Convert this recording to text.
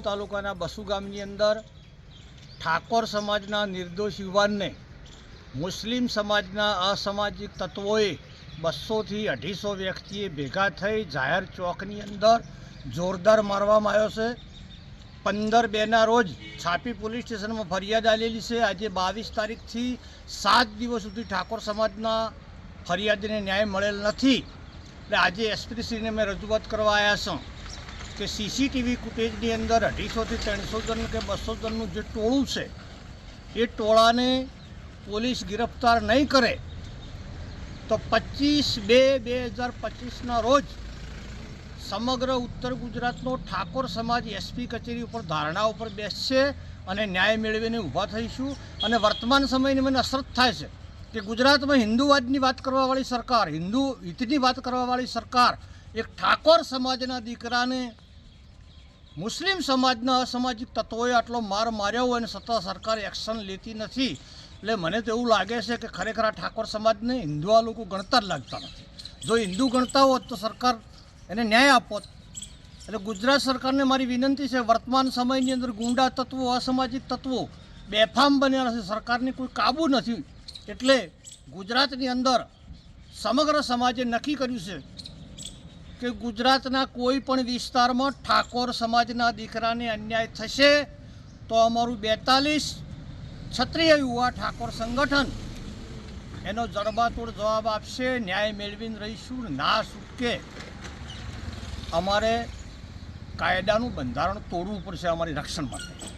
તાલુકાના બસુ ગામની અંદર ઠાકોર સમાજના નિર્દોષ યુવાનને મુસ્લિમ સમાજના અસામાજિક તત્વોએ બસોથી અઢીસો વ્યક્તિએ ભેગા થઈ જાહેર ચોકની અંદર જોરદાર મારવામાં આવ્યો છે. પંદર બેના રોજ છાપી પોલીસ સ્ટેશનમાં ફરિયાદ આવેલી છે. આજે બાવીસ તારીખથી સાત દિવસ સુધી ઠાકોર સમાજના ફરિયાદીને ન્યાય મળેલ નથી. એટલે આજે એસપીસીને મેં રજૂઆત કરવા આવ્યા છું. કે સીસીટીવી ફૂટેજની અંદર અઢીસોથી ત્રણસો જણ કે બસો જણનું જે ટોળું છે, એ ટોળાને પોલીસ ગિરફ્તાર નહીં કરે, તો પચીસ બે બે હજાર પચીસના રોજ સમગ્ર ઉત્તર ગુજરાતનો ઠાકોર સમાજ એસપી કચેરી ઉપર ધારણા ઉપર બેસશે અને ન્યાય મેળવીને ઊભા થઈશું. અને વર્તમાન સમયની મને અસરત થાય છે કે ગુજરાતમાં હિન્દુવાદની વાત કરવાવાળી સરકાર, હિન્દુ હિતની વાત કરવાવાળી સરકાર એક ઠાકોર સમાજના દીકરાને મુસ્લિમ સમાજના અસામાજિક તત્વોએ આટલો માર માર્યો હોય અને છતાં સરકાર એક્શન લેતી નથી. એટલે મને તો એવું લાગે છે કે ખરેખર આ ઠાકોર સમાજને હિન્દુ આ લોકો ગણતા જ લાગતા નથી. જો હિન્દુ ગણતા હોત તો સરકાર એને ન્યાય આપોત. એટલે ગુજરાત સરકારને મારી વિનંતી છે, વર્તમાન સમયની અંદર ગુંડા તત્વો, અસામાજિક તત્વો બેફામ બન્યા છે. સરકારની કોઈ કાબુ નથી. એટલે ગુજરાતની અંદર સમગ્ર સમાજે નક્કી કર્યું છે કે ગુજરાતના કોઈ પણ વિસ્તારમાં ઠાકોર સમાજના દીકરાને અન્યાય થશે તો અમારું બેતાલીસ ક્ષત્રિય યુવા ઠાકોર સંગઠન એનો જડબાતોડ જવાબ આપશે, ન્યાય મેળવીને રહીશું ના છૂટકે અમારે કાયદાનું બંધારણ તોડવું પડશે અમારી રક્ષણ માટે.